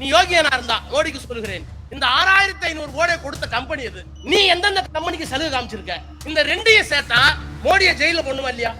நீ யோகியனா இருந்தா மோடிக்கு சொல்லுகிறேன். இந்த ஆறாயிரத்தி ஐநூறு கோடி கொடுத்த கம்பெனி இது நீ எந்தெந்த கம்பெனிக்கு சலுகை காமிச்சிருக்க? இந்த ரெண்டையும் சேர்த்தா மோடியை ஜெயில பண்ணுமா இல்லையா?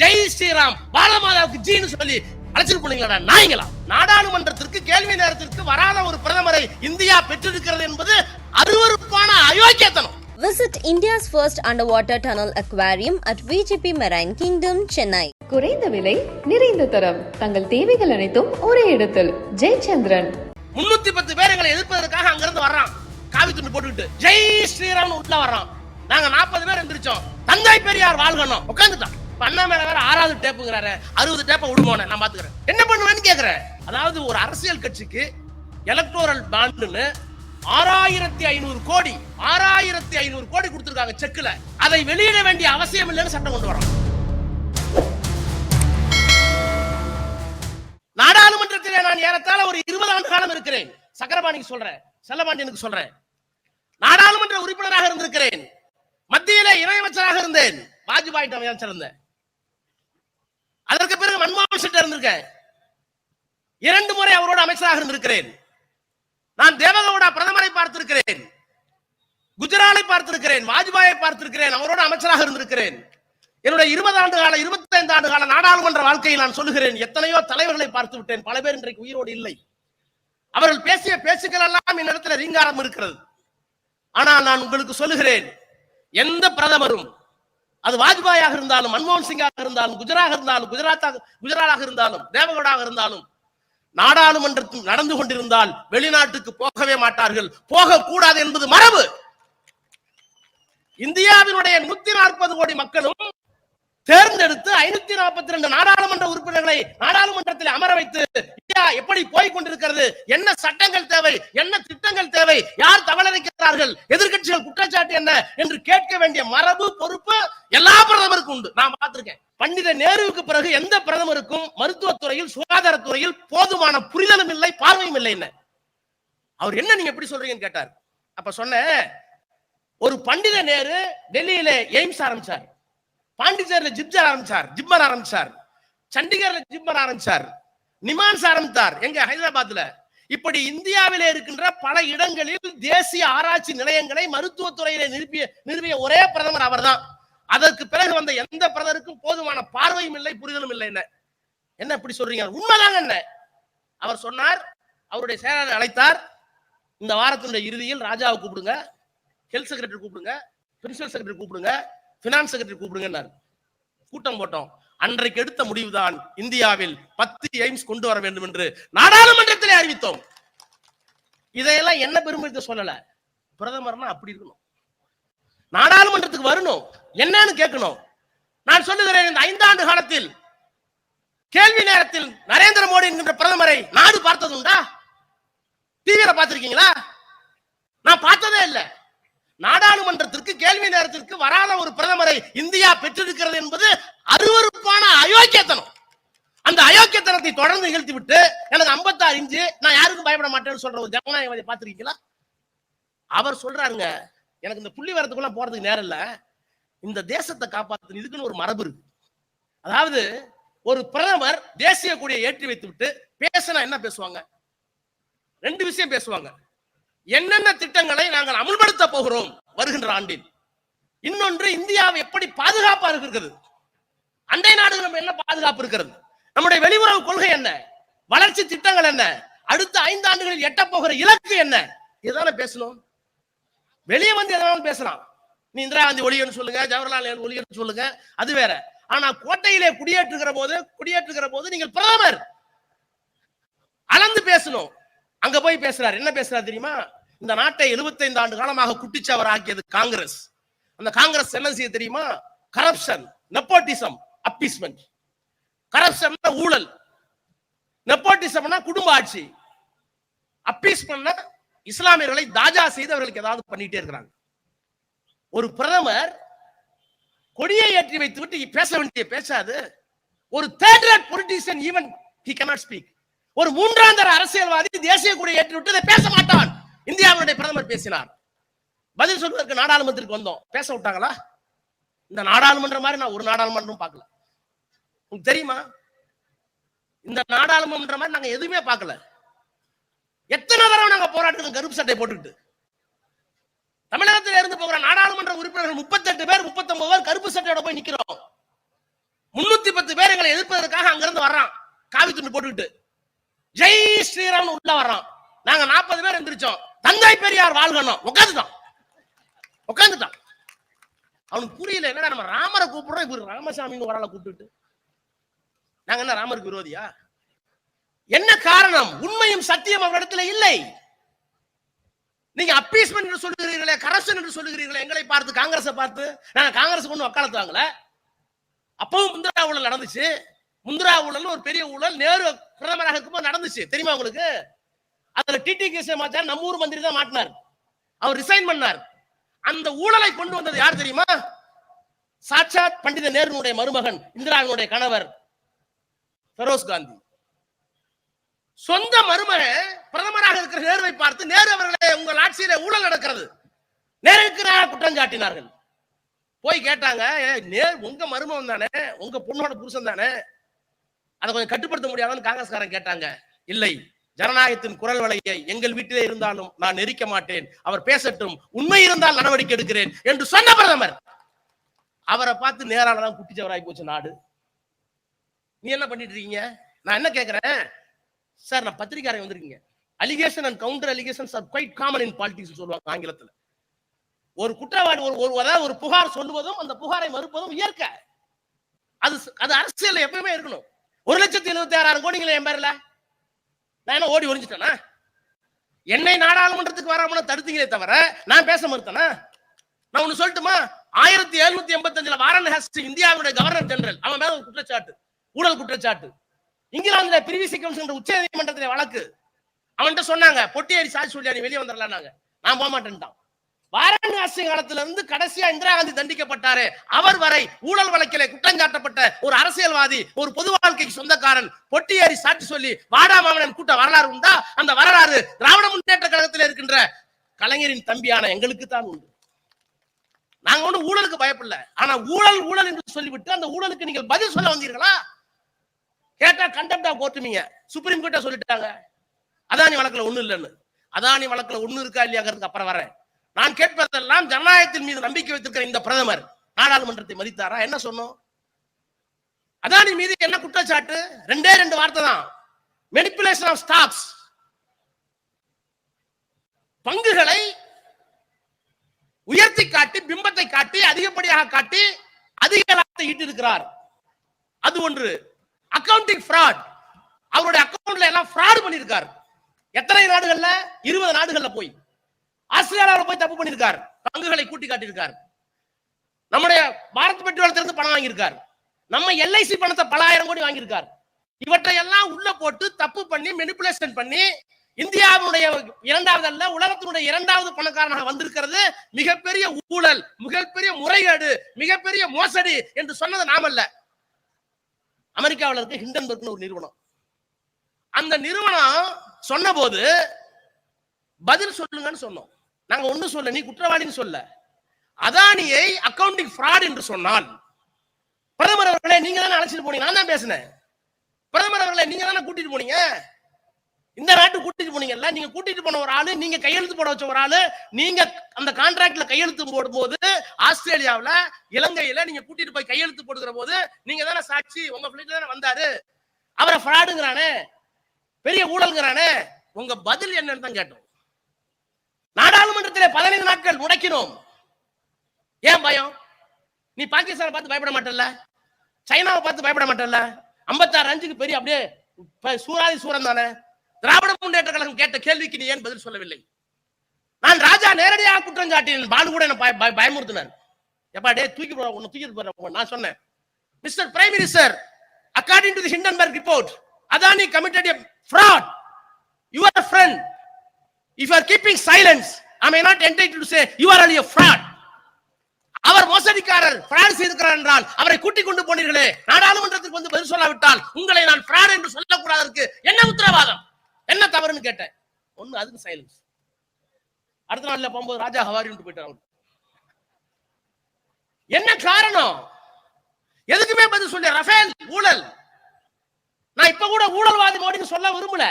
ஜெய் ஸ்ரீராம் பாலமாதாவுக்கு ஜீன்னு சொல்லி அழைச்சிட்டு போனீங்களா நாய்ங்களா நாடாளுமன்றத்திற்கு கேள்வி நேரத்திற்கு வராத ஒரு பிரதமரை இந்தியா பெற்றிருக்கிறது என்பது அருவருப்பான அயோக்கியத்தனம். Visit India's first underwater tunnel aquarium at VGP Marine Kingdom, Chennai. குறைந்த விலை நிறைந்த தரம். தங்கள் தேவைகள் அனைத்தும் ஒரே இடத்தில். ஜெயச்சந்திரன். முன்னூத்தி பத்து பேர் எங்களை எதிர்ப்பதற்காக அங்கிருந்து வர்றான். காவி துண்டு போட்டுக்கிட்டு ஜெய் ஸ்ரீராம் உள்ள வர்றான். நாங்க நாற்பது பேர் எந்திரிச்சோம். தந்தை பெரியார் வாழ்கணும். உட்காந்துட்டான் பண்ண அண்ணா மேல வேற ஆறாவது டேப்புங்கிறாரு. அறுபது டேப்பை விடுமோன நான் பாத்துக்கிறேன். என்ன பண்ணுவேன்னு கேக்குறேன் அதாவது ஒரு அரசியல் கட்சிக்கு எலக்டோரல் பாண்டுன்னு ஆறாயிரத்தி ஐநூறு கோடி ஆறாயிரத்தி ஐநூறு கோடி கொடுத்துருக்காங்க செக்ல அதை வெளியிட வேண்டிய அவசியம் இல்லைன்னு சட்டம் கொண்டு வரோம் நாடாளுமன்றத்திலே நான் ஏறத்தாழ ஒரு இருபது ஆண்டு காலம் இருக்கிறேன். சக்கரபாணிக்கு சொல்றேன். செல்லபாண்டியனுக்கு சொல்றேன். நாடாளுமன்ற உறுப்பினராக இருந்திருக்கிறேன். மத்தியிலே இணையமைச்சராக இருந்தேன். வாஜ்பாய் அமைச்சர் இருந்தேன் அதற்கு பிறகு மன்மோகன் சிங் இருந்திருக்கேன். இரண்டு முறை அவரோட அமைச்சராக இருந்திருக்கிறேன். நான் தேவகவுடா பிரதமரை பார்த்திருக்கிறேன். குஜராலை பார்த்திருக்கிறேன். வாஜ்பாயை பார்த்திருக்கிறேன். அவரோட அமைச்சராக இருந்திருக்கிறேன். என்னுடைய இருபது ஆண்டு கால இருபத்தைந்து ஆண்டு கால நாடாளுமன்ற வாழ்க்கையில் நான் சொல்லுகிறேன். எத்தனையோ தலைவர்களை பார்த்து விட்டேன். பல பேர் இன்றைக்கு உயிரோடு இல்லை. அவர்கள் பேசிய பேச்சுக்கள் எல்லாம் என்னிடத்தில் ரீங்காரம் இருக்கிறது. ஆனால் நான் உங்களுக்கு சொல்லுகிறேன் எந்த பிரதமரும் அது வாஜ்பாயாக இருந்தாலும் மன்மோகன் சிங்காக இருந்தாலும் குஜராக இருந்தாலும் குஜராத்தாக குஜராத்தாக இருந்தாலும் தேவகோடாக இருந்தாலும் நாடாளுமன்றத்தில் நடந்து கொண்டிருந்தால் வெளிநாட்டுக்கு போகவே மாட்டார்கள். போகக்கூடாது என்பது மரபு. இந்தியாவினுடைய நூத்தி நாற்பது கோடி மக்களும் தேர்ந்தெடுத்து ஐநூத்தி நாற்பத்தி ரெண்டு நாடாளுமன்ற உறுப்பினர்களை நாடாளுமன்றத்தில் அமர வைத்து இந்தியா எப்படி போய் கொண்டிருக்கிறது? என்ன சட்டங்கள் தேவை? என்ன திட்டங்கள் தேவை? யார் தவறளிக்கிறார்கள் எதிர்கட்சிகள் குற்றச்சாட்டு என்ன என்று கேட்க வேண்டிய மரபு பொறுப்பு எல்லா பிரதமருக்கும் உண்டு. நான் பார்த்திருக்கேன். பண்டித நேருவுக்கு பிறகு எந்த பிரதமருக்கும் மருத்துவத்துறையில் சுகாதாரத்துறையில் போதுமான புரிதலும் இல்லை பார்வையும் இல்லை என்ன? அவர் என்ன நீங்க எப்படி சொல்றீங்கன்னு கேட்டார். அப்ப சொன்ன ஒரு பண்டித நேரு டெல்லியில எய்ம்ஸ் ஆரம்பிச்சார். பாண்டிச்சேரியில ஜிப்ஜர் ஆரம்பிச்சார் ஜிப்மர் ஆரம்பிச்சார். சண்டிகர்ல ஜிப்மர் ஆரம்பிச்சார். நிமான்ஸ் ஆரம்பித்தார் எங்க ஹைதராபாத்ல. இப்படி இந்தியாவிலே இருக்கின்ற பல இடங்களில் தேசிய ஆராய்ச்சி நிலையங்களை மருத்துவத்துறையிலே நிரப்பிய நிறுவிய ஒரே பிரதமர் அவர்தான். அதற்கு பிறகு வந்த எந்த பிரதருக்கும் போதுமான பார்வையும் இல்லை புரிதலும் இல்லை என்ன? என்ன இப்படி சொல்றீங்க? உண்மைதாங்க என்ன? அவர் சொன்னார் அவருடைய செயலாளர் அழைத்தார். இந்த வாரத்தினுடைய இறுதியில் ராஜாவை கூப்பிடுங்க ஹெல்த் செக்ரட்டரி கூப்பிடுங்க பிரின்சிபல் செக்ரட்டரி கூப்பிடுங்க. பினான்ஸ் செக்ரட்டரி கூப்பிடுங்கன்னாரு கூட்டம் போட்டோம். அன்றைக்கு எடுத்த முடிவுதான் இந்தியாவில் பத்து எய்ம்ஸ் கொண்டு வர வேண்டும் என்று நாடாளுமன்றத்திலே அறிவித்தோம். இதையெல்லாம் என்ன பெருமை சொல்லல. பிரதமர்னா அப்படி இருக்கணும். நாடாளுமன்றத்துக்கு வரணும். என்னன்னு கேட்கணும். நான் சொல்லுகிறேன் இந்த ஐந்தாண்டு காலத்தில் கேள்வி நேரத்தில் நரேந்திர மோடி என்கின்ற பிரதமரை நாடு பார்த்தது உண்டா டிவியில பார்த்திருக்கீங்களா? நான் பார்த்ததே இல்லை. நாடாளுமன்றத்திற்கு கேள்வி நேரத்திற்கு வராத ஒரு பிரதமரை இந்தியா பெற்றிருக்கிறது என்பது அருவருப்பான அயோக்கியத்தனம். அந்த அயோக்கியத்தனத்தை தொடர்ந்து நிகழ்த்தி விட்டு எனக்கு ஐம்பத்தாறு இஞ்சு நான் யாருக்கும் பயப்பட மாட்டேன்னு சொல்ற ஒரு ஜனநாயகவாதி பாத்திருக்கீங்களா அவர் சொல்றாருங்க எனக்கு இந்த புள்ளி வரத்துக்குள்ள போறதுக்கு நேரம் இல்ல. இந்த தேசத்தை காப்பாத்து இதுக்குன்னு ஒரு மரபு இருக்கு. அதாவது ஒரு பிரதமர் தேசிய கொடியை ஏற்றி வைத்து விட்டு பேசினா என்ன பேசுவாங்க? ரெண்டு விஷயம் பேசுவாங்க. என்னென்ன திட்டங்களை நாங்கள் அமல்படுத்த போகிறோம் வருகின்ற ஆண்டில். இன்னொன்று இந்தியாவை எப்படி பாதுகாப்பா இருக்கிறது? அண்டை நாடுகள் என்ன பாதுகாப்பு இருக்கிறது? நம்முடைய வெளியுறவு கொள்கை என்ன? வளர்ச்சி திட்டங்கள் என்ன? அடுத்த ஐந்து ஆண்டுகளில் எட்ட போகிற இலக்கு என்ன? இதான பேசணும். வெளியே வந்து எதனாலும் பேசலாம். நீ இந்திரா காந்தி ஒளியன்னு சொல்லுங்க ஜவஹர்லால் நேரு ஒளியன்னு சொல்லுங்க அது வேற. ஆனா கோட்டையிலே குடியேற்றுகிற போது குடியேற்றுகிற போது நீங்கள் பிரதமர். அளந்து பேசணும். அங்க போய் பேசுறாரு. என்ன பேசுறாரு தெரியுமா? இந்த நாட்டை 75 ஆண்டு காலமாக குட்டிச்சவர் ஆக்கியது காங்கிரஸ். அந்த காங்கிரஸ் என்ன செய்ய தெரியுமா? கரப்ஷன் நெப்போட்டிசம் அப்பீஸ்மெண்ட் கரப்ஷன் ஊழல். நெப்போட்டிசம்னா குடும்ப ஆட்சி. அப்பீஸ்மெண்ட் இஸ்லாமியர்களை தாஜா செய்து அவர்களுக்கு ஏதாவது பண்ணிட்டே இருக்கிறாங்க. ஒரு பிரதமர் கொடியை ஏற்றி வைத்து விட்டு பேச வேண்டிய பேசாது ஒரு third rate politician even he cannot speak ஒரு மூன்றாம் தர அரசியல்வாதி தேசிய கொடியை ஏற்றிவிட்டு இதை பேச மாட்டான். இந்தியாவுடைய பிரதமர் பேசினார். பதில் சொல்வதற்கு நாடாளுமன்றத்துக்கு வந்தோம். பேச விட்டாங்களா? இந்த நாடாளுமன்றம் மாதிரி நான் ஒரு நாடாளுமன்றம் பார்க்கல. உங்களுக்கு தெரியுமா? இந்த நாடாளுமன்ற மாதிரி நாங்க எதுவுமே பார்க்கல. எத்தனை போராட்டத்தில் கருப்பு சட்டை போட்டுக்கிட்டு? தமிழகத்தில் இருந்து போகிற நாடாளுமன்ற உறுப்பினர்கள் முப்பத்தெட்டு பேர் முப்பத்தொன்பது பேர் கருப்பு சட்டையோட போய் நிக்கிறோம். முன்னூத்தி பத்து பேர் எங்களை எதிர்ப்பதற்காக அங்கிருந்து வர்றான். காவி துண்டு போட்டுக்கிட்டு. ஜெய் ஸ்ரீராம் உள்ள வர்றான் நாங்க நாற்பது பேர் எந்திரிச்சோம். தந்தை பெரியார் வாழ்கணும். உட்காந்துட்டோம் உட்காந்துட்டான் அவனுக்கு புரியல என்னடா நம்ம ராமரை கூப்பிடுறோம் இப்படி ராமசாமின்னு ஒரு ஆளை கூப்பிட்டுட்டு. நாங்க என்ன ராமருக்கு விரோதியா? என்ன காரணம்? உண்மையும் சத்தியம் அவரிடத்துல இல்லை. நீங்க அப்பீஸ்மெண்ட் என்று சொல்லுகிறீர்களே கரப்ஷன் என்று சொல்லுகிறீர்களே எங்களை பார்த்து காங்கிரஸை பார்த்து நாங்க காங்கிரஸ் கொண்டு வக்காலத்து வாங்கல. அப்பவும் முந்திராவுல நடந்துச்சு. முந்திரா ஊழல் ஒரு பெரிய ஊழல் நேரு பிரதமராக இருக்கும்போது நடந்துச்சு. தெரியுமா உங்களுக்கு? அதுல டிடி கேஸ் நம்ம ஊர் மந்திரி தான் மாட்டினார். அவர் ரிசைன் பண்ணார். அந்த ஊழலை கொண்டு வந்தது யார் தெரியுமா? சாட்சாத் பண்டித நேருனுடைய மருமகன் இந்திராவினுடைய கணவர் பெரோஸ் காந்தி. சொந்த மருமகன் பிரதமராக இருக்கிற நேருவை பார்த்து நேரு அவர்களே உங்கள் ஆட்சியில ஊழல் நடக்கிறது. நேருக்கு நேராக குற்றம் சாட்டினார்கள். போய் கேட்டாங்க "ஏ, நேரு உங்க மருமகன் தானே உங்க பொண்ணோட புருஷன் தானே அதை கொஞ்சம் கட்டுப்படுத்த முடியாதான்னு காங்கிரஸ்காரன் கேட்டாங்க. இல்லை ஜனநாயகத்தின் குரல் வலையை எங்கள் வீட்டிலே இருந்தாலும் நான் நெரிக்க மாட்டேன். அவர் பேசட்டும். உண்மை இருந்தால் நடவடிக்கை எடுக்கிறேன் என்று சொன்ன பிரதமர். அவரை பார்த்து நேராலதான் குட்டிச்சவராகி போச்சு நாடு. நீ என்ன பண்ணிட்டு இருக்கீங்க? நான் என்ன கேட்கிறேன் சார் நான் பத்திரிக்காரங்க வந்திருக்கீங்க. Allegation and counter allegation are quite common in politics சொல்லுவாங்க ஆங்கிலத்துல. ஒரு குற்றவாளி ஒரு ஒரு அதாவது ஒரு புகார் சொல்லுவதும் அந்த புகாரை மறுப்பதும் இயற்கை. அது அது அரசியல் எப்பவுமே இருக்கணும். ஒரு லட்சத்தி எழுபத்தி ஆறாயிரம் கோடிங்களே என் பேர்ல. நான் என்ன ஓடி ஒழிஞ்சிட்டேனா என்னை நாடாளுமன்றத்துக்கு வராம தடுத்தீங்களே தவிர நான் பேச மறுத்தனா? நான் ஒண்ணு சொல்லட்டுமா? ஆயிரத்தி எழுநூத்தி எண்பத்தஞ்சுல வாரன் ஹஸ்ட் இந்தியாவுடைய கவர்னர் ஜெனரல் அவன் மேல ஒரு குற்றச்சாட்டு ஊழல் குற்றச்சாட்டு. இங்கிலாந்துல பிரிவிசி கமிஷன் உச்ச நீதிமன்றத்திலே வழக்கு. அவன்கிட்ட சொன்னாங்க பொட்டியடி சாட்சி சொல்லி நீ வெளியே வந்துடலாம்னாங்க. நான் போக மாட்டேன்ட்டான் வாரணாசி காலத்துல இருந்து கடைசியா இந்திரா காந்தி தண்டிக்கப்பட்டாரு. அவர் வரை ஊழல் வழக்கிலே குற்றம் சாட்டப்பட்ட ஒரு அரசியல்வாதி ஒரு பொது வாழ்க்கைக்கு சொந்தக்காரன் பொட்டியேறி சாட்சி சொல்லி வாடா மாமனன் கூட்ட வரலாறு உண்டா? அந்த வரலாறு திராவிட முன்னேற்ற கழகத்தில் இருக்கின்ற கலைஞரின் தம்பியான எங்களுக்கு தான் உண்டு. நாங்க ஒண்ணு ஊழலுக்கு பயப்படல. ஆனா ஊழல் ஊழல் என்று சொல்லிவிட்டு அந்த ஊழலுக்கு நீங்கள் பதில் சொல்ல வந்தீர்களா? கேட்டா கண்டெப்டா கோர்ட்டுமீங்க சுப்ரீம் கோர்ட்டா சொல்லிட்டாங்க. அதானி வழக்குல ஒண்ணு இல்லைன்னு. அதானி வழக்குல ஒண்ணு இருக்கா இல்லையாங்கிறதுக்கு அப்புறம் வரேன். நான் கேட்பதெல்லாம் ஜனநாயகத்தின் மீது நம்பிக்கை வைத்திருக்கிற இந்த பிரதமர் நாடாளுமன்றத்தை மதித்தாரா? என்ன சொன்னோம்? அதானி மீது என்ன குற்றச்சாட்டு? ரெண்டே ரெண்டு வார்த்தை தான். மெனிப்புலேஷன் ஆஃப் ஸ்டாக்ஸ் பங்குகளை உயர்த்தி காட்டி பிம்பத்தை காட்டி அதிகப்படியாக காட்டி அதிக லாபத்தை ஈட்டிருக்கிறார் அது ஒன்று. அக்கவுண்டிங் ஃப்ராட் அவருடைய அக்கவுண்ட்ல எல்லாம் ஃப்ராட் பண்ணியிருக்காரு. எத்தனை நாடுகள்ல? இருபது நாடுகள்ல போய். ஆஸ்திரேலியாவில் போய் தப்பு பண்ணியிருக்காரு. பங்குகளை கூட்டி காட்டியிருக்கார். நம்முடைய பாரத் பெட்ரோலத்திலிருந்து பணம் வாங்கியிருக்கார். நம்ம எல்ஐசி பணத்தை பல ஆயிரம் கோடி வாங்கியிருக்கார். இவற்றை எல்லாம் உள்ள போட்டு தப்பு பண்ணி மெனிபுலேஷன் பண்ணி இந்தியாவுடைய இரண்டாவது அல்ல உலகத்தினுடைய இரண்டாவது பணக்காரனாக வந்திருக்கிறது. மிகப்பெரிய ஊழல் மிகப்பெரிய முறைகேடு மிகப்பெரிய மோசடி என்று சொன்னது நாமல்ல அமெரிக்காவில் இருக்க ஹிண்டன்பர்க்னு ஒரு நிறுவனம். அந்த நிறுவனம் சொன்னபோது பதில் சொல்லுங்கன்னு சொன்னோம். நாங்க ஒண்ணு சொல்ல நீ குற்றவாளின்னு சொல்ல. அதானியை அக்கவுண்டிங் ஃப்ராட் என்று சொன்னால் பிரதமர் அவர்களே நீங்க தானே அழைச்சிட்டு போனீங்க நான் தான் பேசினேன். பிரதமர் அவர்களே நீங்க தானே கூட்டிட்டு போனீங்க? இந்த நாட்டு கூட்டிட்டு போனீங்கல்ல நீங்க கூட்டிட்டு போன ஒரு ஆளு நீங்க கையெழுத்து போட வச்ச ஒரு ஆளு நீங்க அந்த கான்ட்ராக்ட்ல கையெழுத்து போடும்போது ஆஸ்திரேலியாவுல இலங்கையில நீங்க கூட்டிட்டு போய் கையெழுத்து போடுகிற போது நீங்க தானே சாட்சி உங்க பிள்ளைல தானே வந்தாரு. அவரை ஃப்ராடுங்கிறானே பெரிய ஊழல்ங்கிறானே உங்க பதில் என்னன்னு தான் கேட்டோம். நாடாளுமன்றத்திலே பதினைந்து நாட்கள் முடக்கினோம். ஏன் பயம்? நீ பாகிஸ்தானை பார்த்து பயப்பட மாட்டல சைனாவை பார்த்து பயப்பட மாட்டல ஐம்பத்தாறு அஞ்சுக்கு பெரிய அப்படியே சூறாதி சூராதி சூரன் தானே? திராவிட முன்னேற்ற கழகம் கேட்ட கேள்விக்கு நீ ஏன் பதில் சொல்லவில்லை? நான் ராஜா நேரடியாக குற்றம் சாட்டினேன். பாலு கூட என்ன பயமுறுத்தினார். எப்பா டே தூக்கி போற உன்னை தூக்கிட்டு போற நான் சொன்னேன். Mister prime minister according to the Hindenburg report Adani committed a fraud your friend if are keeping silence I may not entitle to say you are all a fraud அவர் மோசடிக்காரர் பிராட் செய்திருக்கிறார் என்றால் அவரை கூட்டிக் கொண்டு போனீர்களே நாடாளுமன்றத்துக்கு வந்து பதில் சொல்லாவிட்டால் உங்களை நான் பிராட் என்று சொல்லக்கூடாதற்கு என்ன உத்தரவாதம்? என்ன தவறுன்னு கேட்டேன். ஒண்ணு அதுக்கு சைலன்ஸ் அடுத்த நாள்ல போகும்போது ராஜா ஹவாரின்னு போயிட்டாங்க என்ன காரணம்? எதுக்குமே பதில் சொல்ல ரஃபேல் ஊழல். நான் இப்ப கூட ஊழல்வாதி மோடின்னு சொல்ல விரும்பல.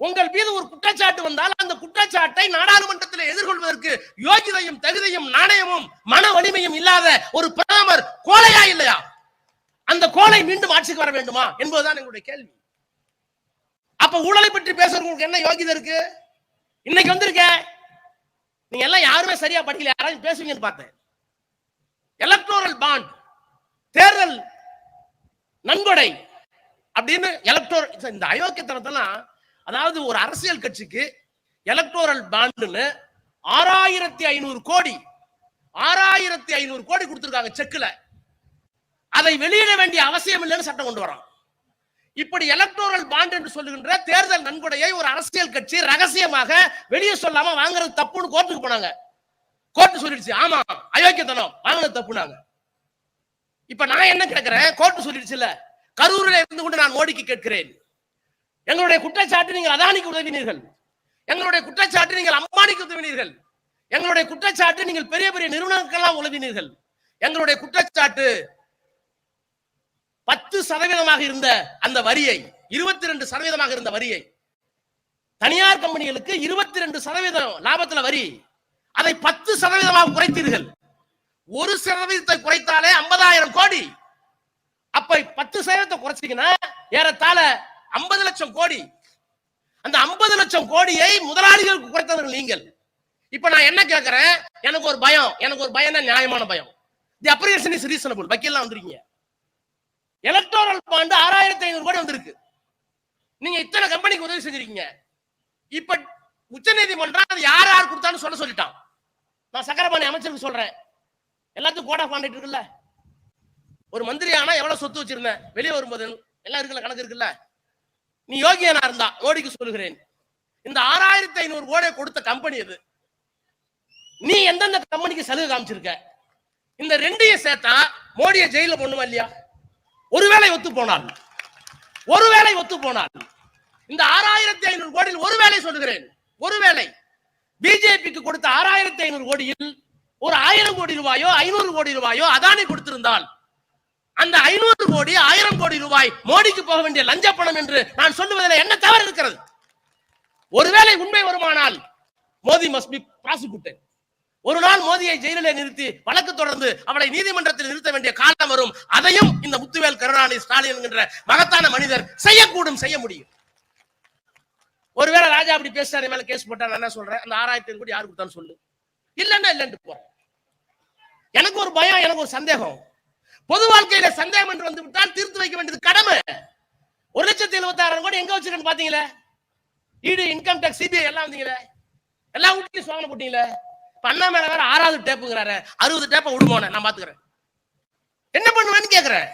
உங்கள் மீது ஒரு குற்றச்சாட்டு வந்தால் அந்த குற்றச்சாட்டை நாடாளுமன்றத்தில் எதிர்கொள்வதற்கு யோகிதையும் தகுதியும் நாணயமும் மன வலிமையும் இல்லாத ஒரு பிரதமர் கோலையா இல்லையா? அந்த கோலை மீண்டும் ஆட்சிக்கு வர வேண்டுமா என்பதுதான் எங்களுடைய கேள்வி. அப்ப ஊழலை பற்றி பேசுறவங்களுக்கு என்ன யோகிதை இருக்கு? இன்னைக்கு வந்திருக்க? நீங்க எல்லாம் யாருமே சரியா படிக்கல யாராவது பேசுவீங்கன்னு பார்த்தேன். எலக்டோரல் பாண்ட் தேர்தல் நன்கொடை அப்படின்னு எலக்டோர் இந்த அயோக்கியத்தனத்தெல்லாம் அதாவது ஒரு அரசியல் கட்சிக்கு எலக்டோரல் பாண்டுன்னு ஆறாயிரத்தி ஐநூறு கோடி ஆறாயிரத்தி ஐநூறு கோடி கொடுத்திருக்காங்க செக்ல அதை வெளியிட வேண்டிய அவசியம் இல்லைன்னு சட்டம் கொண்டு வரோம் இப்படி எலக்டோரல் பாண்ட் என்று சொல்லுகின்ற தேர்தல் நன்கொடையை ஒரு அரசியல் கட்சி ரகசியமாக வெளியே சொல்லாம வாங்குறது தப்புன்னு கோர்ட்டுக்கு போனாங்க. கோர்ட் சொல்லிடுச்சு ஆமா அயோக்கியத்தனம் வாங்கினது தப்புனாங்க இப்ப நான் என்ன கேட்கிறேன்? கோர்ட்டு சொல்லிடுச்சு இல்ல கரூரில் இருந்து கொண்டு நான் மோடிக்கு கேட்கிறேன். எங்களுடைய குற்றச்சாட்டு நீங்கள் அதானிக்கு உதவினீர்கள். எங்களுடைய குற்றச்சாட்டு நீங்கள் அம்பானிக்கு உதவினீர்கள். எங்களுடைய குற்றச்சாட்டு நீங்கள் பெரிய பெரிய நிறுவனங்களுக்கெல்லாம் உதவினீர்கள். எங்களுடைய குற்றச்சாட்டு பத்து சதவீதமாக இருந்த அந்த வரியை இருபத்தி ரெண்டு சதவீதமாக இருந்த வரியை தனியார் கம்பெனிகளுக்கு இருபத்தி ரெண்டு சதவீதம் லாபத்துல வரி அதை பத்து சதவீதமாக குறைத்தீர்கள். ஒரு சதவீதத்தை குறைத்தாலே ஐம்பதாயிரம் கோடி. அப்ப பத்து சதவீதத்தை குறைச்சிங்கன்னா ஏறத்தாழ ஐம்பது லட்சம் கோடி. அந்த ஐம்பது லட்சம் கோடியை முதலாளிகளுக்கு குறைத்தவர்கள் நீங்கள். இப்ப நான் என்ன கேட்கிறேன் எனக்கு ஒரு பயம். எனக்கு ஒரு பயம்னா நியாயமான பயம். தி அப்ரிகேஷன் இஸ் ரீசனபிள் வக்கீல்லாம் வந்துருக்கீங்க. எலக்டோரல் பாண்டு ஆறாயிரத்தி ஐநூறு கோடி வந்திருக்கு. நீங்க இத்தனை கம்பெனிக்கு உதவி செஞ்சிருக்கீங்க. இப்ப உச்ச நீதிமன்றம் அது யார் யார் கொடுத்தான்னு சொல்ல சொல்லிட்டான். நான் சக்கரபாணி அமைச்சருக்கு சொல்றேன். எல்லாத்துக்கும் கோட் ஆஃப் கான்டாக்ட் இருக்குல்ல. ஒரு மந்திரி ஆனா எவ்வளவு சொத்து வச்சிருந்தேன்? வெளியே வரும்போது எல்லாம் இருக்குல்ல கணக்கு இருக்குல்ல? நீ யோகியனா இருந்தா மோடிக்கு சொல்லுகிறேன். இந்த ஆறாயிரத்தி ஐநூறு கோடை கொடுத்த கம்பெனி அது நீ எந்தெந்த கம்பெனிக்கு சலுகை காமிச்சிருக்க? இந்த ரெண்டையும் சேர்த்தா மோடியை ஜெயில பண்ணுமா இல்லையா? ஒருவேளை ஒத்து போனால். ஒருவேளை ஒத்து போனால். இந்த ஆறாயிரத்தி ஐநூறு கோடியில் ஒருவேளை சொல்லுகிறேன். ஒருவேளை. பிஜேபிக்கு கொடுத்த ஆறாயிரத்தி ஐநூறு கோடியில் ஒரு ஆயிரம் கோடி ரூபாயோ ஐநூறு கோடி ரூபாயோ அதானி கொடுத்திருந்தால் அந்த ஐநூறு கோடி ஆயிரம் கோடி ரூபாய் மோடிக்கு போக வேண்டிய லஞ்ச பணம் என்று நான் சொல்லுவதில் என்ன தவறு இருக்கிறது? ஒருவேளை உண்மை வருமானால் மோடி மஸ்ட் பி ப்ராசிக்யூட்டட் ஒரு நாள் மோதியை ஜெயிலிலே நிறுத்தி வழக்கு தொடர்ந்து அவளை நீதிமன்றத்தில் நிறுத்த வேண்டிய காலம் வரும். அதையும் இந்த முத்துவேல் கருணாநிதி ஸ்டாலின் என்கின்ற மகத்தான மனிதர் செய்யக்கூடும் செய்ய முடியும். ஒருவேளை ராஜா அப்படி பேசுறாரு மேல கேஸ் போட்டா நான் என்ன சொல்றேன்? அந்த ஆறாயிரத்தி ஐநூறு கோடி யாரு கொடுத்தான்னு சொல்லு. இல்லன்னா இல்லன்ட்டு போறேன் எனக்கு ஒரு பயம் எனக்கு ஒரு சந்தேகம். பொது வாழ்க்கையில சந்தேகம் என்று வந்து விட்டால் தீர்த்து வைக்க வேண்டியது கடமை. ஒரு லட்சத்தி எழுபத்தி ஆறாயிரம் கோடி எங்க வச்சிருக்கேன்னு பாத்தீங்களே? இடி இன்கம் டேக்ஸ் சிபிஐ எல்லாம் வந்தீங்களே? எல்லா வீட்லயும் சோகனை போட்டீங்களே? பண்ணா அண்ணா மேல வேற ஆறாவது டேப்புங்கிறாரு. அறுபது டேப்பை விடுமோன நான் பாத்துக்கிறேன். என்ன பண்ணுவேன்னு கேக்குறேன்.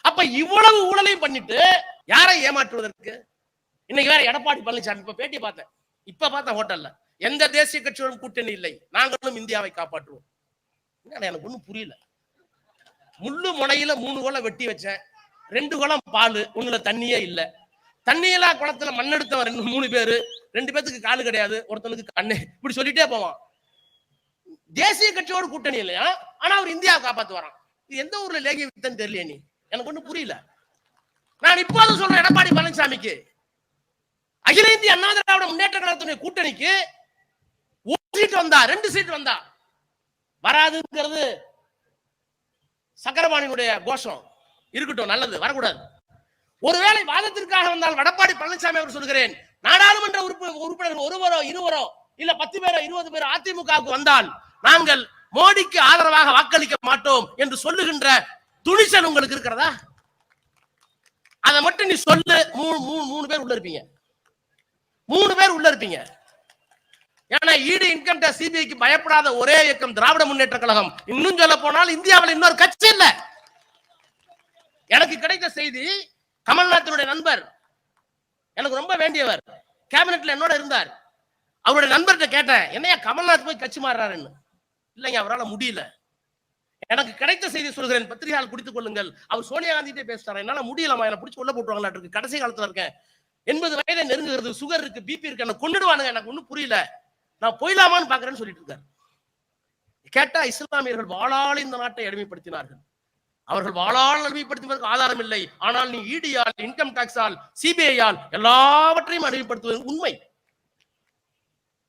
அப்ப இவ்வளவு ஊழலையும் பண்ணிட்டு யாரை ஏமாற்றுவதற்கு? இன்னைக்கு வேற எடப்பாடி பழனிசாமி இப்ப பேட்டி பார்த்தேன். இப்ப பார்த்தேன் ஹோட்டல்ல. எந்த தேசிய கட்சியோடும் கூட்டணி இல்லை. நாங்களும் இந்தியாவை காப்பாற்றுவோம். என்ன எனக்கு ஒன்றும் புரியல. முள்ளு முனையில மூணு குளம் வெட்டி வச்சேன். ரெண்டு குளம் பால் ஒண்ணுல தண்ணியே இல்ல. தண்ணியெல்லாம் குளத்துல மண்ணெடுத்தவன் ரெண்டு மூணு பேரு. ரெண்டு பேத்துக்கு காலு கிடையாது. ஒருத்தனுக்கு கண்ணு. இப்படி சொல்லிட்டே போவான். தேசிய கட்சியோட கூட்டணி இல்லையா? ஆனா அவர் இந்தியாவை காப்பாத்து வரான் இது எந்த ஊர்ல லேகி வித்தன்னு தெரியல நீ. எனக்கு ஒண்ணும் புரியல. நான் இப்போது சொல்றேன் எடப்பாடி பழனிசாமிக்கு. அகில இந்திய அண்ணா திராவிட முன்னேற்ற கழகத்துடைய கூட்டணிக்கு ஒரு சீட் வந்தா ரெண்டு சீட் வந்தா. வராதுங்கிறது சக்கரபாணியினுடைய கோஷம் இருக்கட்டும் நல்லது வரக்கூடாது. ஒருவேளை வாதத்திற்காக வந்தால் வடப்பாடி பழனிசாமி அவர் சொல்கிறேன் நாடாளுமன்ற உறுப்பு உறுப்பினர்கள் ஒருவரோ இருவரோ இல்ல பத்து பேரோ இருபது பேரோ அதிமுகவுக்கு வந்தால் நாங்கள் மோடிக்கு ஆதரவாக வாக்களிக்க மாட்டோம் என்று சொல்லுகின்ற துணிச்சல் உங்களுக்கு இருக்கிறதா? அதை மட்டும் நீ சொல்லு. மூணு மூணு மூணு பேர் உள்ள இருப்பீங்க. மூணு பேர் உள்ள இருப்பீங்க. ஏன்னா ஈடு இன்கம் டேக்ஸ் சிபிஐக்கு பயப்படாத ஒரே இயக்கம் திராவிட முன்னேற்ற கழகம். இன்னும் சொல்ல போனால் இந்தியாவில் இன்னொரு கட்சி இல்ல. எனக்கு கிடைத்த செய்தி கமல்நாத்தினுடைய நண்பர் எனக்கு ரொம்ப வேண்டியவர் கேபினெட்ல என்னோட இருந்தார். அவருடைய நண்பர்கிட்ட கேட்டேன் என்னையா கமல்நாத் போய் கட்சி மாறுறாருன்னு? இல்லைங்க அவரால் முடியல. எனக்கு கிடைத்த செய்தி சொல்கிறேன் பத்திரிகையால் குடித்துக் கொள்ளுங்கள். அவர் சோனியா காந்திட்டே பேசுறாரு என்னால முடியலமா என்ன பிடிச்சி உள்ள போட்டுருவாங்களா? இருக்கு கடைசி காலத்துல இருக்கேன். எண்பது வயதை நெருங்குகிறது சுகர் இருக்கு பிபி இருக்கு என்ன கொண்டுடுவானுங்க எனக்கு ஒன்றும் புரியல. நான் போயிடலாமான்னு பாக்குறேன்னு சொல்லிட்டு இருக்காரு. கேட்டா இஸ்லாமியர்கள் வாழால் இந்த நாட்டை அடிமைப்படுத்தினார்கள். அவர்கள் வாழால் நன்மைப்படுத்துவதற்கு ஆதாரம் இல்லை. ஆனால் நீ E இடியால் இன்கம் டாக்ஸால் சிபிஐயால் எல்லாவற்றையும் அழிவுபடுத்துவது உண்மை.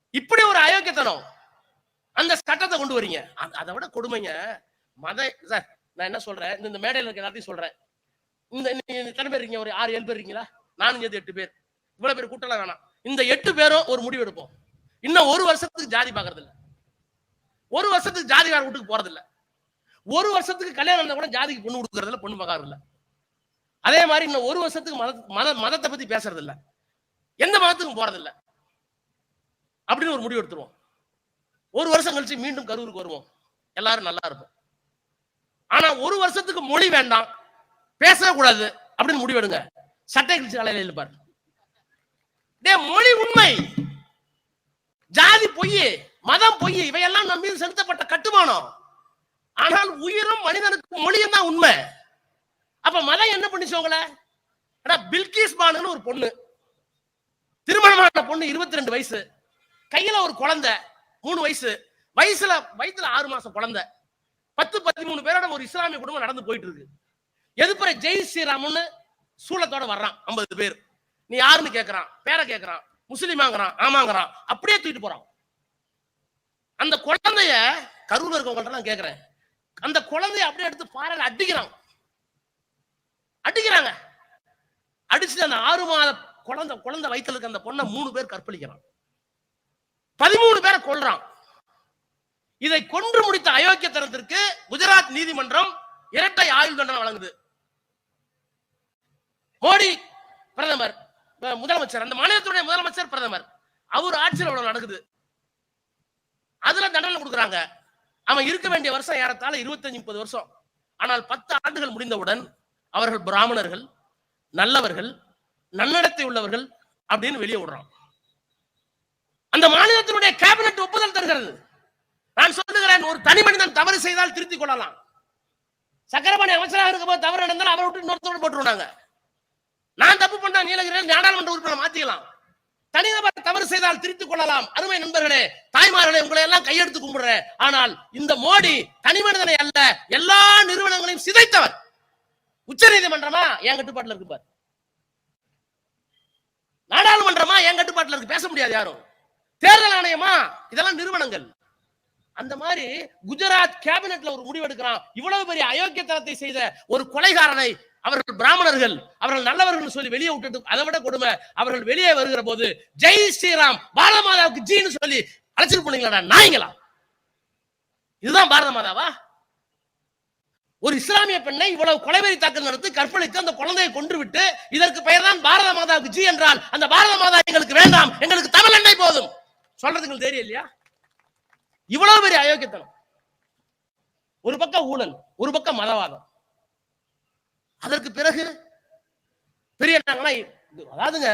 இப்படி ஒரு அயோக்கியத்தனம் அந்த சட்டத்தை கொண்டு வரீங்க. அதை விட கொடுமைங்க. மத சார் நான் என்ன சொல்றேன்? இந்த- மேடையில் இருக்க எல்லாத்தையும் சொல்றேன். இந்த நீ- எத்தனை பேர் இருக்கீங்க? ஒரு ஆறு ஏழு பேர் இருக்கீங்களா? நானும் எட்டு பேர். இவ்வளவு பேர் கூட்டலாம் வேணாம். இந்த எட்டு பேரும் ஒரு முடிவு எடுப்போம். இன்னும் ஒரு வருஷத்துக்கு ஜாதி பாக்குறது இல்ல ஒரு வருஷத்துக்கு ஜாதிகார வீட்டுக்கு போறது இல்ல ஒரு வருஷத்துக்கு கல்யாணம் நடந்தா கூட ஜாதிக்கு பொண்ணு கொடுக்கறது இல்ல பொண்ணு பார்க்கறது இல்ல அதே மாதிரி இன்னும் ஒரு வருஷத்துக்கு மத மத மதத்தை பத்தி பேசுறது இல்ல எந்த மதத்துக்கும் போறது இல்ல அப்படின்னு ஒரு முடிவு எடுத்துருவோம். ஒரு வருஷம் கழிச்சு மீண்டும் கரூருக்கு வருவோம். எல்லாரும் நல்லா இருப்போம். ஆனா ஒரு வருஷத்துக்கு மொழி வேண்டாம் பேசவே கூடாது அப்படின்னு முடிவெடுங்க. சட்டை கிழிச்சு காலையில இருப்பார் டே மொழி உண்மை. ஜாதி பொய் மதம் பொய் இவையெல்லாம் நம்ம மீது செலுத்தப்பட்ட கட்டுமானம். ஆனால் உயிரும் மனிதனுக்கு மொழியும் தான் உண்மை. அப்ப மதம் என்ன பண்ணிச்சு உங்களை? பில்கிஸ் பானுன்னு ஒரு பொண்ணு. திருமணமான பொண்ணு இருபத்தி ரெண்டு வயசு. கையில ஒரு குழந்தை மூணு வயசு. வயசுல வயசுல ஆறு மாசம் குழந்தை. பத்து பதிமூணு பேரோட ஒரு இஸ்லாமிய குடும்பம் நடந்து போயிட்டு இருக்கு எதுப்புற ஜெய் ஸ்ரீராம்னு சூளத்தோட வர்றான் ஐம்பது பேர். நீ யாருன்னு கேக்குறான்? பேரை கேக்குறான். முஸ்லீமாங்கிறான் ஆமாங்கிறான் அப்படியே தூக்கிட்டு போறான். அந்த குழந்தைய கருவில் இருக்கவங்கள்ட்ட நான் கேட்கிறேன் அந்த குழந்தைய அப்படியே எடுத்து பாறையில் அடிக்கிறான். அடிக்கிறாங்க. அடிச்சுட்டு அந்த ஆறு மாத குழந்தை குழந்தை வயித்துல இருக்க அந்த பொண்ணை மூணு பேர் கற்பழிக்கிறான். பதிமூணு பேரை கொல்றான். இதை கொன்று முடித்த அயோக்கியத்தனத்திற்கு குஜராத் நீதிமன்றம் இரட்டை ஆயுள் தண்டனை வழங்குது. மோடி பிரதமர் முதலமைச்சர் அந்த மாநிலத்துடைய முதலமைச்சர் பிரதமர். அவர் ஆட்சியில் அவ்வளவு நடக்குது. அதுல தண்டனை கொடுக்குறாங்க. அவன் இருக்க வேண்டிய வருஷம் ஏறத்தாழ இருபத்தஞ்சு முப்பது வருஷம். ஆனால் பத்து ஆண்டுகள் முடிந்தவுடன் அவர்கள் பிராமணர்கள் நல்லவர்கள் நன்னடத்தை உள்ளவர்கள் அப்படின்னு வெளியே விடுறான் அந்த மாநிலத்தினுடைய கேபினட் ஒப்புதல் தருகிறது. நான் சொல்லுகிறேன் ஒரு தனி மனிதன் தவறு செய்தால் திருத்திக் கொள்ளலாம். சக்கரபாணி அமைச்சராக இருக்கும்போது தவறு நடந்தால் அவரை விட்டு இன்னொருத்தோடு போட்டுருவாங்க. நான் தப்பு பண்ணா நீலகிரியில் நாடாளுமன்ற உறுப்பினர் மாத்திக்கலாம். தனிநபர் தவறு செய்தால் திருத்திக் கொள்ளலாம். அருமை நண்பர்களே தாய்மார்களே உங்களை எல்லாம் கையெடுத்து கும்பிடுறேன். ஆனால் இந்த மோடி தனி மனிதனை அல்ல எல்லா நிறுவனங்களையும் சிதைத்தவர். உச்ச நீதிமன்றமா? என் கட்டுப்பாட்டுல இருக்கு பாரு. நாடாளுமன்றமா? என் கட்டுப்பாட்டுல இருக்கு. பேச முடியாது யாரும். தேர்தல் ஆணையமா? இதெல்லாம் நிறுவனங்கள். அந்த மாதிரி குஜராத் கேபினெட்ல ஒரு முடிவு எடுக்கிறான் இவ்வளவு பெரிய அயோக்கியத்தனத்தை செய்த ஒரு கொலைகாரனை அவர்கள் பிராமணர்கள் அவர்கள் நல்லவர்கள் சொல்லி வெளியே விட்டுட்டு அதை விட கொடுமை. அவர்கள் வெளியே வருகிற போது ஜெய் ஸ்ரீராம் பாரத மாதாவுக்கு ஜீன்னு சொல்லி அழைச்சிட்டு போனீங்களா நாய்ங்களா இதுதான் பாரத மாதாவா? ஒரு இஸ்லாமிய பெண்ணை இவ்வளவு கொலைவெறி தாக்கல் நடத்தி கற்பழித்து அந்த குழந்தையை கொன்று விட்டு இதற்கு பெயர் தான் பாரத மாதாவுக்கு ஜி என்றால் அந்த பாரத மாதா எங்களுக்கு வேண்டாம் எங்களுக்கு தமிழ் எண்ணெய் போதும். சொல்றதுக்கு உங்களுக்கு தெரியும் இல்லையா? இவ்வளவு பெரிய அயோக்கியத்தனம். ஒரு பக்கம் ஊழல் ஒரு பக்கம் மதவாதம். அதற்கு பிறகு பெரிய அதாவதுங்க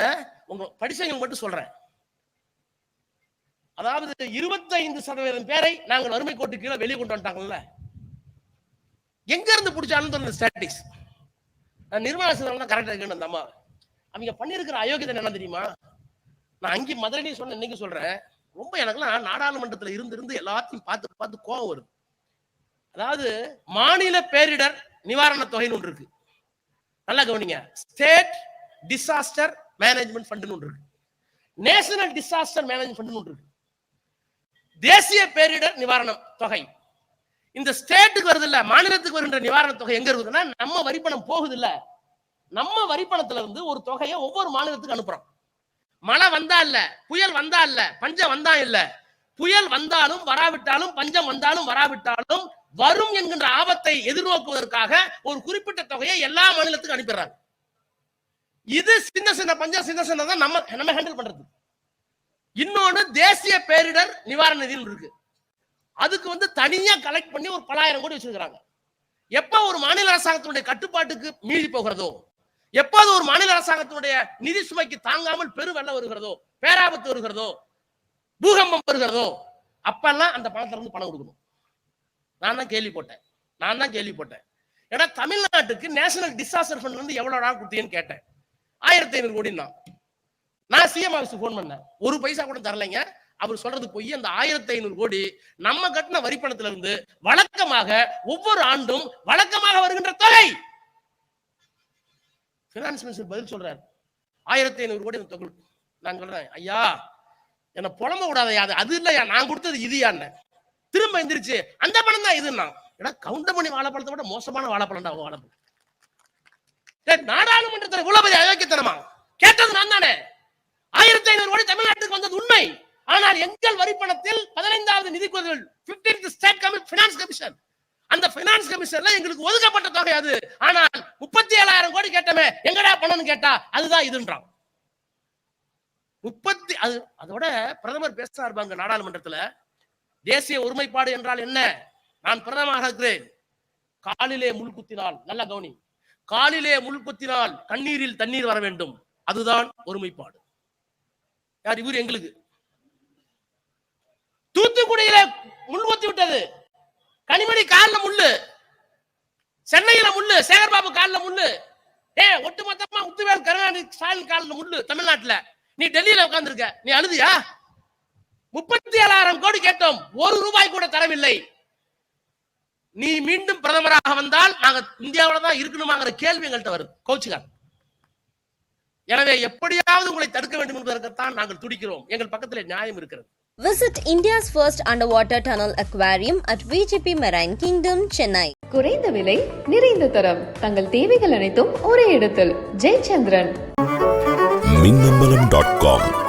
உங்க படிச்சவங்க மட்டும் சொல்றேன். அதாவது 25% சதவீதம் பேரை நாங்கள் வறுமை கோட்டு கீழே வெளியே கொண்டு வந்துட்டாங்கல்ல. எங்க இருந்து பிடிச்சாலும் ஸ்டேட்டிஸ்ட் நான் நிர்மலா சீதாராமன் கரெக்டா இருக்குன்னு அந்த அம்மா. அவங்க பண்ணியிருக்கிற அயோக்கியத்தை என்ன தெரியுமா? நான் அங்கே மதுரையிலையும் சொன்ன இன்னைக்கு சொல்றேன். ரொம்ப எனக்குலாம் நாடாளுமன்றத்துல இருந்து இருந்து எல்லாத்தையும் பார்த்து பார்த்து கோவம் வருது. அதாவது மாநில பேரிடர் நிவாரண தொகைன்னு ஒன்று இருக்கு. நல்லா கவனிங்க. ஸ்டேட் டிசாஸ்டர் மேனேஜ்மெண்ட் ஃபண்டுன்னு ஒன்று இருக்கு. நேஷனல் டிசாஸ்டர் மேனேஜ்மெண்ட் ஃபண்டுன்னு ஒன்று இருக்கு. தேசிய பேரிடர் நிவாரணம் தொகை. இந்த ஸ்டேட்டுக்கு வருது இல்ல மாநிலத்துக்கு வருகின்ற நிவாரண தொகை எங்க இருக்குதுன்னா நம்ம வரிப்பணம் போகுது இல்ல நம்ம வரிப்பணத்துல இருந்து ஒரு தொகையை ஒவ்வொரு மாநிலத்துக்கு அனுப்புறோம். மழை வந்தா இல்ல புயல் வந்தா இல்ல பஞ்சம் வந்தா இல்ல. புயல் வந்தாலும் வராவிட்டாலும் பஞ்சம் வந்தாலும் வராவிட்டாலும் வரும் என்கின்ற ஆபத்தை எதிர்நோக்குவதற்காக ஒரு குறிப்பிட்ட தொகையை எல்லா மாநிலத்துக்கும் அனுப்பிடுறாங்க. இது சின்ன சின்ன பஞ்சம் சின்ன சின்னதான் நம்ம நம்ம ஹேண்டில் பண்றது. இன்னொன்னு தேசிய பேரிடர் நிவாரண நிதியில் இருக்கு. அதுக்கு வந்து தனியா கலெக்ட் பண்ணி ஒரு பலாயிரம் கோடி வச்சிருக்கிறாங்க. எப்ப ஒரு மாநில அரசாங்கத்தினுடைய கட்டுப்பாட்டுக்கு மீறி போகிறதோ எப்போது ஒரு மாநில அரசாங்கத்தினுடைய நிதி சுமைக்கு தாங்காமல் பெரு வெள்ளம் வருகிறதோ பேராபத்து வருகிறதோ பூகம்பம் வருகிறதோ அப்பெல்லாம் அந்த பணத்துல இருந்து பணம் கொடுக்கணும். நான் தான் கேள்வி போட்டேன் நான் தான் கேள்வி போட்டேன் ஏன்னா தமிழ்நாட்டுக்கு நேஷனல் டிசாஸ்டர் ஃபண்ட் வந்து எவ்வளவு நாள் கொடுத்தீங்கன்னு கேட்டேன். ஆயிரத்தி ஐநூறு கோடி நான் நான் சிஎம் ஆஃபீஸ் ஃபோன் பண்ணேன். ஒரு பைசா கூட தரலைங்க. அவர் சொல்றது பொய். அந்த ஆயிரத்தி ஐநூறு கோடி நம்ம கட்டின வரிப்பணத்துல இருந்து வழக்கமாக ஒவ்வொரு ஆண்டும் வழக்கமாக வருகின்ற தொகை. பினான்ஸ் மினிஸ்டர் பதில் சொல்றாரு. ஆயிரத்தி ஐநூறு கோடி தொகை நான் சொல்றேன் ஐயா என்ன புலம்ப கூடாது அது அது இல்லையா? நான் கொடுத்தது இது யான்னு. திரும்ப எந்திரிச்சு அந்த பணம் தான் இதுன்னா. ஏன்னா கவுண்டமணி வாழைப்பழத்தை விட மோசமான வாழைப்பழம்டா வாழைப்பழம். நாடாளுமன்றத்தில் இவ்வளவு அயோக்கியத்தனமா? கேட்டது நான் தானே. ஆயிரத்தி ஐநூறு கோடி தமிழ்நாட்டுக்கு வந்தது உண்மை. ஆனால் எங்கள் வரி பணத்தில் பதினைந்தாவது நிதி குழுவில் 15th ஸ்டேட் பினான்ஸ் கமிஷன் அந்த பினான்ஸ் கமிஷன்ல எங்களுக்கு ஒதுக்கப்பட்ட தொகை அது. ஆனால் முப்பத்தி ஏழாயிரம் கோடி கேட்டமே எங்கடா பணம்னு கேட்டா அதுதான் இதுன்றான். முப்பத்தி அது அதோட பிரதமர் பேசினார் பாங்க நாடாளுமன்றத்துல. தேசிய ஒருமைப்பாடு என்றால் என்ன? நான் பிரதமராக இருக்கிறேன். காலிலே முள் குத்தினால் நல்ல கவனி. காலிலே முள் குத்தினால் கண்ணீரில் தண்ணீர் வர வேண்டும். அதுதான் ஒருமைப்பாடு. யார்? இவர் எங்களுக்கு. தூத்துக்குடியில முள் குத்தி விட்டது. கனிமணி காலில் முள்ளு. சென்னையில முள்ளு. சேகர்பாபு காலில் முள்ளு. ஏ ஒட்டுமொத்தமா முத்துவேல் கருணாநிதி ஸ்டாலின் காலில் முள்ளு தமிழ்நாட்டுல. நீ டெல்லியில உட்கார்ந்துருக்க. நீ அழுதியா? முப்பத்தி ஏழாயிரம் கோடி கேட்டோம். ஒரு ரூபாய் கூட தரவில்லை. நீ மீண்டும் பிரதமராக வந்தால் நாங்க இந்தியாவில தான் இருக்கணுமாங்கிற கேள்வி எங்கள்கிட்ட வருது. கோச்சுக்கார் எனவே எப்படியாவது உங்களை தடுக்க வேண்டும் என்பதற்குத்தான் நாங்கள் துடிக்கிறோம். எங்கள் பக்கத்தில் நியாயம் இருக்கிறது. Visit India's first underwater tunnel aquarium at VGP Marine Kingdom, Chennai. குறைந்த விலை நிறைந்த தரம். தங்கள் தேவைகள் அனைத்தும் ஒரே இடத்தில். ஜெயச்சந்திரன். Minnambalam dot com